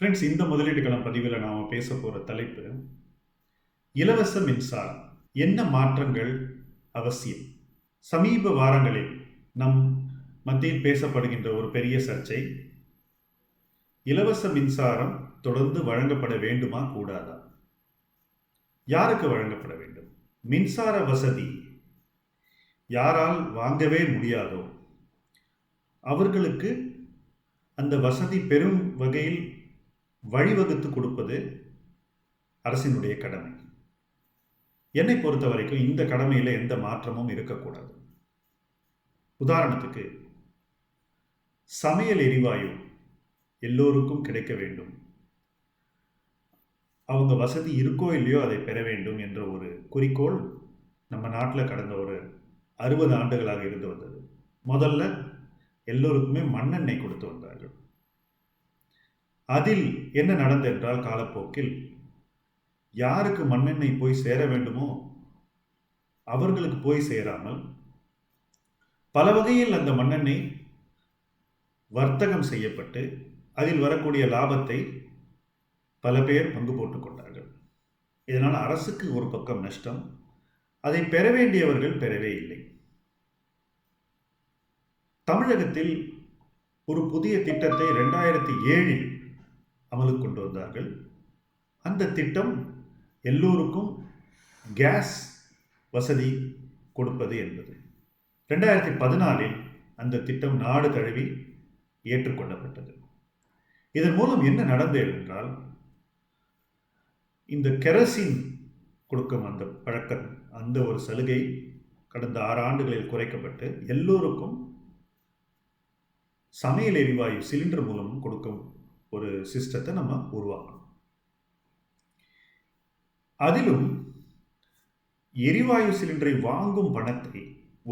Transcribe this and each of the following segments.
Friends இந்த முதலீடுகளம் பதிவில் நாம் பேச போகிற தலைப்பு இலவச மின்சாரம். என்ன மாற்றங்கள் அவசியம்? சமீப வாரங்களில் நம் மத்தியில் பேசப்படுகின்ற ஒரு பெரிய சர்ச்சை இலவச மின்சாரம் தொடர்ந்து வழங்கப்பட வேண்டுமா கூடாதா? யாருக்கு வழங்கப்பட வேண்டும்? மின்சார வசதி யாரால் வாங்கவே முடியாதோ? அவர்களுக்கு அந்த வசதி பெரும் வகையில் வழிவகுத்து கொடுப்பது அரசினுடைய கடமை. என்னை பொறுத்த வரைக்கும் இந்த கடமையில் எந்த மாற்றமும் இருக்கக்கூடாது. உதாரணத்துக்கு சமையல் எரிவாயு எல்லோருக்கும் கிடைக்க வேண்டும். அவங்க வசதி இருக்கோ இல்லையோ அதை பெற வேண்டும் என்ற ஒரு குறிக்கோள் நம்ம நாட்டில் கடந்த ஒரு அறுபது ஆண்டுகளாக இருந்து வந்தது. முதல்ல எல்லோருக்குமே மண்ணெண்ணெய் கொடுத்து வந்தார்கள். அதில் என்ன நடந்தென்றால் என்றால் காலப்போக்கில் யாருக்கு மண்ணெண்ணெய் போய் சேர வேண்டுமோ அவர்களுக்கு போய் சேராமல் பல வகையில் அந்த மண்ணெண்ணெய் வர்த்தகம் செய்யப்பட்டு அதில் வரக்கூடிய லாபத்தை பல பேர் பங்கு போட்டுக்கொண்டார்கள் இதனால் அரசுக்கு ஒரு பக்கம் நஷ்டம் அதை பெற வேண்டியவர்கள் பெறவே இல்லை. தமிழகத்தில் ஒரு புதிய திட்டத்தை ரெண்டாயிரத்தி ஏழில் அமலுக்கு கொண்டு வந்தார்கள். அந்த திட்டம் எல்லோருக்கும் கேஸ் வசதி கொடுப்பது என்பது. ரெண்டாயிரத்தி பதினாலில் அந்த திட்டம் நாடு தழுவி ஏற்றுக்கொள்ளப்பட்டது. இதன் மூலம் என்ன நடந்தது என்றால் இந்த கெரசின் கொடுக்கும் அந்த பழக்கம் அந்த ஒரு சலுகை கடந்த ஆறு ஆண்டுகளில் குறைக்கப்பட்டு எல்லோருக்கும் சமையல் எரிவாயு சிலிண்டர் மூலம் கொடுக்கும் ஒரு சிஸ்டத்தை நம்ம உருவாக்கணும். அதிலும் எரிவாயு சிலிண்டரை வாங்கும் பணத்தை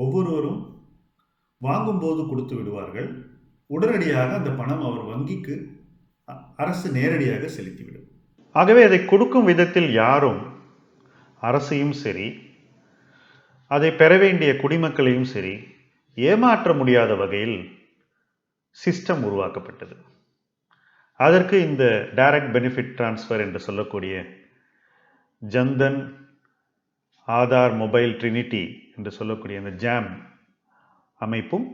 ஒவ்வொருவரும் வாங்கும்போது கொடுத்து விடுவார்கள். உடனடியாக அந்த பணம் அவர் வங்கிக்கு அரசு நேரடியாக செலுத்திவிடும். ஆகவே அதை கொடுக்கும் விதத்தில் யாரும் அரசையும் சரி அதை பெற வேண்டிய குடிமக்களையும் சரி ஏமாற்ற முடியாத வகையில் சிஸ்டம் உருவாக்கப்பட்டது. அதற்கு இந்த டைரக்ட் பெனிஃபிட் டிரான்ஸ்ஃபர் என்று சொல்லக்கூடிய ஜன்தன் ஆதார் மொபைல் ட்ரினிட்டி என்று சொல்லக்கூடிய அந்த ஜாம் அமைப்பும்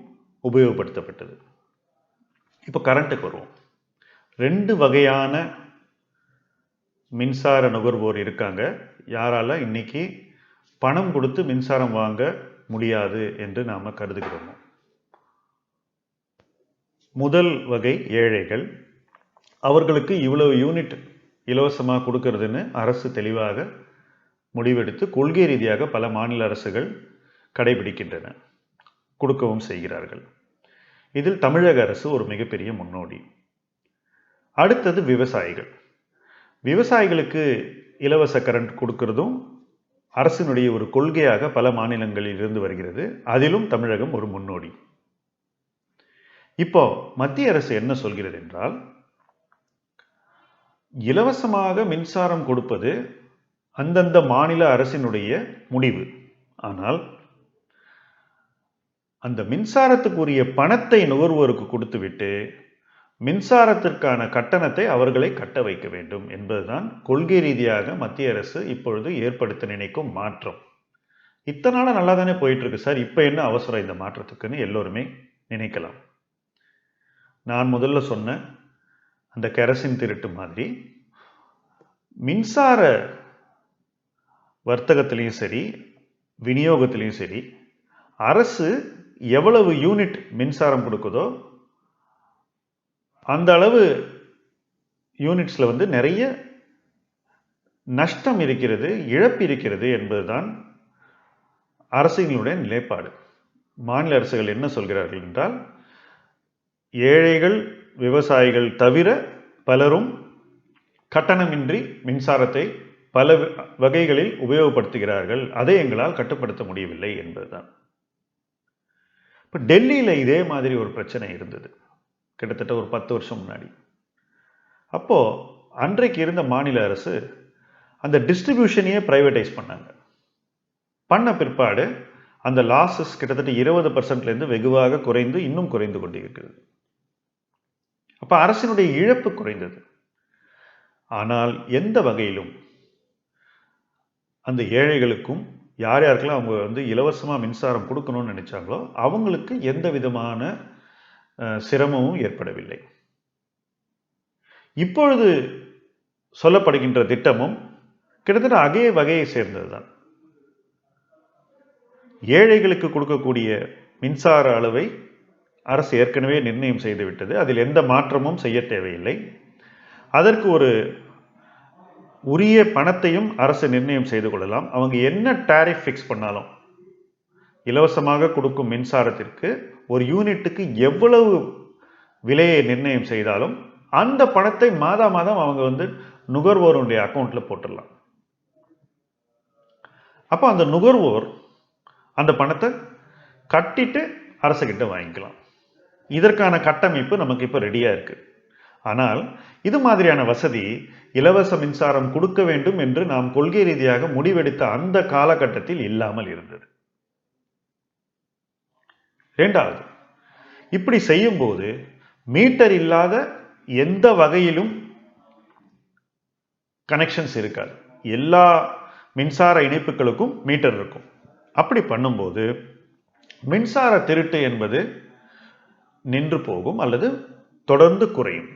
உபயோகப்படுத்தப்பட்டது. இப்போ கரண்ட்டுக்கு வருவோம். ரெண்டு வகையான மின்சார நுகர்வோர் இருக்காங்க. யாரால் இன்னைக்கு பணம் கொடுத்து மின்சாரம் வாங்க முடியாது என்று நாம் கருதுகிறோமோ? முதல் வகை ஏழைகள் அவர்களுக்கு இவ்வளவு யூனிட் இலவசமாக கொடுக்கறதுன்னு அரசு தெளிவாக முடிவெடுத்து கொள்கை ரீதியாக பல மாநில அரசுகள் கடைபிடிக்கின்றன. கொடுக்கவும் செய்கிறார்கள். இதில் தமிழக அரசு ஒரு மிகப்பெரிய முன்னோடி. அடுத்தது விவசாயிகள். விவசாயிகளுக்கு இலவச கரண்ட் கொடுக்கறதும் அரசினுடைய ஒரு கொள்கையாக பல மாநிலங்களில் இருந்து வருகிறது. அதிலும் தமிழகம் ஒரு முன்னோடி. இப்போ மத்திய அரசு என்ன சொல்கிறது என்றால் இலவசமாக மின்சாரம் கொடுப்பது அந்தந்த மாநில அரசினுடைய முடிவு. ஆனால் அந்த மின்சாரத்துக்குரிய பணத்தை நுகர்வோருக்கு கொடுத்துவிட்டு மின்சாரத்திற்கான கட்டணத்தை அவர்களை கட்ட வைக்க வேண்டும் என்பதுதான் கொள்கை ரீதியாக மத்திய அரசு இப்பொழுது ஏற்படுத்த நினைக்கும் மாற்றம். இத்தனை நாளாக நல்லா தானே போயிட்டு இருக்கு சார்? இப்போ என்ன அவசரம் இந்த மாற்றத்துக்குன்னு எல்லோருமே நினைக்கலாம். நான் முதல்ல சொன்ன அந்த கெரசின் திருட்டு மாதிரி. மின்சார வர்த்தகத்திலையும் சரி விநியோகத்திலையும் சரி அரசு எவ்வளவு யூனிட் மின்சாரம் கொடுக்குதோ அந்த அளவு யூனிட்ஸில் வந்து நிறைய நஷ்டம் இருக்கிறது இழப்பு இருக்கிறது என்பதுதான் அரசுகளுடைய நிலைப்பாடு. மாநில அரசுகள் என்ன சொல்கிறார்கள் என்றால் ஏழைகள் விவசாயிகள் தவிர பலரும் கட்டணமின்றி மின்சாரத்தை பல வகைகளில் உபயோகப்படுத்துகிறார்கள். அதை எங்களால் கட்டுப்படுத்த முடியவில்லை என்பதுதான். இப்போ டெல்லியில் இதே மாதிரி ஒரு பிரச்சனை இருந்தது. கிட்டத்தட்ட ஒரு பத்து வருஷம் முன்னாடி. அப்போது அன்றைக்கு இருந்த மாநில அரசு அந்த டிஸ்ட்ரிபியூஷனையே ப்ரைவேட்டைஸ் பண்ணாங்க. பண்ண பிற்பாடு அந்த லாஸஸ் கிட்டத்தட்ட இருபது பர்சன்ட்லேருந்து வெகுவாக குறைந்து இன்னும் குறைந்து கொண்டிருக்கிறது. அப்போ அரசினுடைய இழப்பு குறைந்தது. ஆனால் எந்த வகையிலும் அந்த ஏழைகளுக்கும் யார் யாருக்கெல்லாம் அவங்க வந்து இலவசமாக மின்சாரம் கொடுக்கணும்னு நினச்சாங்களோ அவங்களுக்கு எந்த விதமான சிரமமும் ஏற்படவில்லை. இப்பொழுது சொல்லப்படுகின்ற திட்டமும் கிட்டத்தட்ட அதே வகையை சேர்ந்ததுதான். ஏழைகளுக்கு கொடுக்கக்கூடிய மின்சார அளவை அரசு ஏற்கனவே நிர்ணயம் செய்துவிட்டது அதில் எந்த மாற்றமும் செய்ய தேவையில்லை. அதற்கு ஒரு உரிய பணத்தையும் அரசு நிர்ணயம் செய்து கொள்ளலாம். அவங்க என்ன டேரிஃப் ஃபிக்ஸ் பண்ணாலும் இலவசமாக கொடுக்கும் மின்சாரத்திற்கு ஒரு யூனிட்டுக்கு எவ்வளவு விலையை நிர்ணயம் செய்தாலும் அந்த பணத்தை மாதா மாதம் அவங்க வந்து நுகர்வோருடைய அக்கௌண்ட்டில் போட்டுடலாம். அப்போ அந்த நுகர்வோர் அந்த பணத்தை கட்டிட்டு அரசுக்கிட்ட வாங்கிக்கலாம். இதற்கான கட்டமைப்பு நமக்கு இப்போ ரெடியாக இருக்குது ஆனால் இது மாதிரியான வசதி இலவச மின்சாரம் கொடுக்க வேண்டும் என்று நாம் கொள்கை ரீதியாக முடிவெடுத்த அந்த காலகட்டத்தில் இல்லாமல் இருந்தது. இரண்டாவது இப்படி செய்யும்போது மீட்டர் இல்லாத எந்த வகையிலும் கனெக்ஷன்ஸ் இருக்காது. எல்லா மின்சார இணைப்புகளுக்கும் மீட்டர் இருக்கும். அப்படி பண்ணும்போது மின்சார திருட்டு என்பது நின்று போகும் அல்லது தொடர்ந்து குறையும்.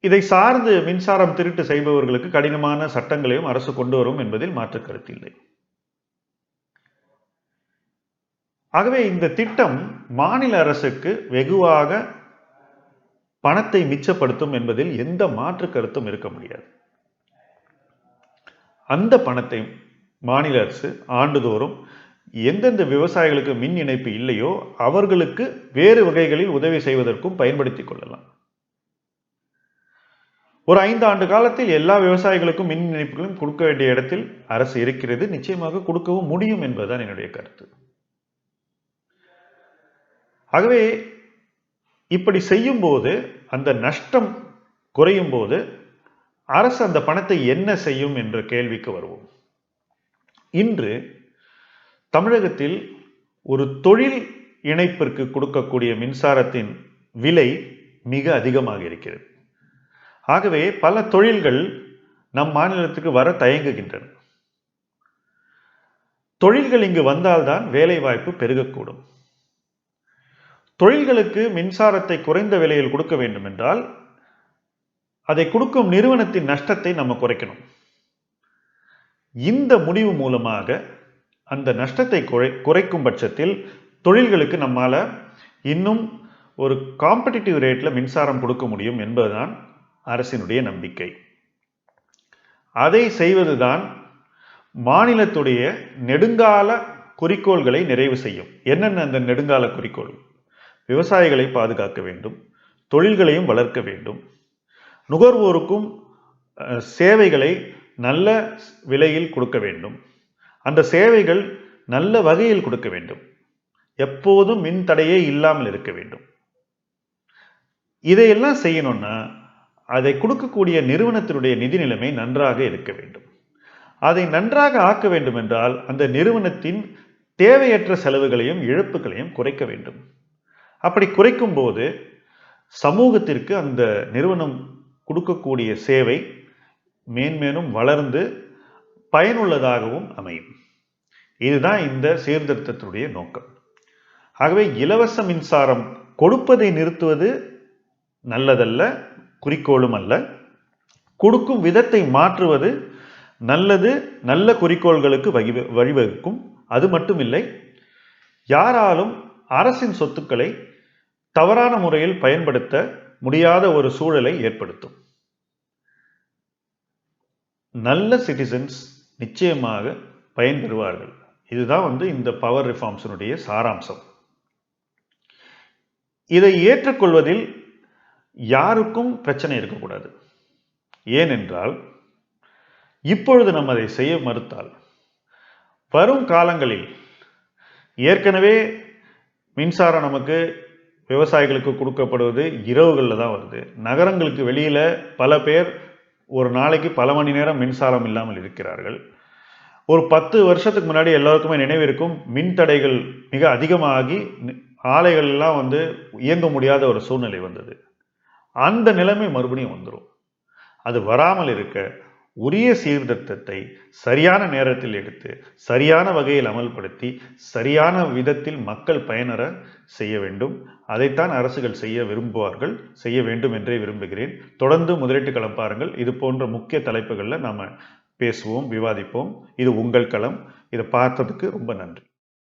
இதை சார்ந்து மின்சாரம் திருட்டு செய்பவர்களுக்கு கடினமான சட்டங்களையும் அரசு கொண்டு வரும் என்பதில் மாற்று கருத்து இல்லை. ஆகவே இந்த திட்டம் மாநில அரசுக்கு வெகுவாக பணத்தை மிச்சப்படுத்தும் என்பதில் எந்த மாற்று கருத்தும் இருக்க முடியாது. அந்த பணத்தை மாநில அரசு ஆண்டுதோறும் எந்தெந்த விவசாயிகளுக்கு மின் இணைப்பு இல்லையோ அவர்களுக்கு வேறு வகைகளில் உதவி செய்வதற்கும் பயன்படுத்திக் கொள்ளலாம். ஒரு ஐந்து ஆண்டு காலத்தில் எல்லா விவசாயிகளுக்கும் மின் இணைப்புகளும் கொடுக்க வேண்டிய இடத்தில் அரசு இருக்கிறது. நிச்சயமாக கொடுக்கவும் முடியும் என்பதுதான் என்னுடைய கருத்து. ஆகவே இப்படி செய்யும் போது அந்த நஷ்டம் குறையும் போது அரசு அந்த பணத்தை என்ன செய்யும் என்ற கேள்விக்கு வருவோம். இன்று தமிழகத்தில் ஒரு தொழில் இணைப்பிற்கு கொடுக்கக்கூடிய மின்சாரத்தின் விலை மிக அதிகமாக இருக்கிறது. ஆகவே பல தொழில்கள் நம் மாநிலத்துக்கு வர தயங்குகின்றன. தொழில்கள் இங்கு வந்தால்தான் வேலை வாய்ப்பு பெருகக்கூடும். தொழில்களுக்கு மின்சாரத்தை குறைந்த விலையில் கொடுக்க வேண்டும் என்றால் அதை கொடுக்கும் நிறுவனத்தின் நஷ்டத்தை நம்ம குறைக்கணும். இந்த முடிவு மூலமாக அந்த நஷ்டத்தை குறை குறைக்கும் பட்சத்தில் தொழில்களுக்கு நம்மால் இன்னும் ஒரு காம்படிட்டிவ் ரேட்டில் மின்சாரம் கொடுக்க முடியும் என்பதுதான் அரசினுடைய நம்பிக்கை. அதை செய்வதுதான் மாநிலத்துடைய நெடுங்கால குறிக்கோள்களை நிறைவு செய்யும். என்னென்ன அந்த நெடுங்கால குறிக்கோள்? விவசாயிகளை பாதுகாக்க வேண்டும் தொழில்களையும் வளர்க்க வேண்டும் நுகர்வோருக்கும் சேவைகளை நல்ல விலையில் கொடுக்க வேண்டும். அந்த சேவைகள் நல்ல வகையில் கொடுக்க வேண்டும். எப்போதும் மின் தடையே இல்லாமல் இருக்க வேண்டும். இதையெல்லாம் செய்யணும்னா அதை கொடுக்கக்கூடிய நிறுவனத்தினுடைய நிதி நிலைமை நன்றாக இருக்க வேண்டும். அதை நன்றாக ஆக்க வேண்டும் என்றால் அந்த நிறுவனத்தின் தேவையற்ற செலவுகளையும் இழப்புகளையும் குறைக்க வேண்டும். அப்படி குறைக்கும் போது சமூகத்திற்கு அந்த நிறுவனம் கொடுக்கக்கூடிய சேவை மேன்மேலும் வளர்ந்து பயனுள்ளதாகவும் அமையும். இதுதான் இந்த சீர்திருத்தத்தினுடைய நோக்கம். ஆகவே இலவச மின்சாரம் கொடுப்பதை நிறுத்துவது நல்லதல்ல குறிக்கோளும் அல்ல. கொடுக்கும் விதத்தை மாற்றுவது நல்லது நல்ல குறிக்கோள்களுக்கு வகி வழிவகுக்கும். அது மட்டுமில்லை யாராலும் அரசின் சொத்துக்களை தவறான முறையில் பயன்படுத்த முடியாத ஒரு சூழலை ஏற்படுத்தும். நல்ல சிட்டிசன்ஸ் நிச்சயமாக பயன்பெறுவார்கள் இதுதான் வந்து இந்த பவர் ரிஃபார்ம்ஸினுடைய சாராம்சம். இதை ஏற்றுக்கொள்வதில் யாருக்கும் பிரச்சனை இருக்கக்கூடாது. ஏனென்றால் இப்பொழுது நம்ம அதை செய்ய மறுத்தால் வரும் காலங்களில் ஏற்கனவே மின்சாரம் நமக்கு விவசாயிகளுக்கு கொடுக்கப்படுவது இரவுகளில் தான் வருது. நகரங்களுக்கு வெளியில் பல பேர் ஒரு நாளைக்கு பல மணி நேரம் மின்சாரம் இல்லாமல் இருக்கிறார்கள். ஒரு பத்து வருஷத்துக்கு முன்னாடி எல்லாருக்குமே நினைவு இருக்கும் மின் தடைகள் மிக அதிகமாகி ஆலைகள்லாம் ஆலைகள் எல்லாம் வந்து இயங்க முடியாத ஒரு சூழ்நிலை வந்தது. அந்த நிலைமை மறுபடியும் வந்துடும் அது வராமல் இருக்க உரிய சீர்திருத்தத்தை சரியான நேரத்தில் எடுத்து சரியான வகையில் அமல்படுத்தி சரியான விதத்தில் மக்கள் பயனர செய்ய வேண்டும். அதைத்தான் அரசுகள் செய்ய விரும்புவார்கள் செய்ய வேண்டும் என்றே விரும்புகிறேன். தொடர்ந்து முதலீட்டு களம் பாருங்கள். இது போன்ற முக்கிய தலைப்புகளில் நாம் பேசுவோம் விவாதிப்போம். இது உங்கள் களம். இதை பார்த்ததுக்கு ரொம்ப நன்றி.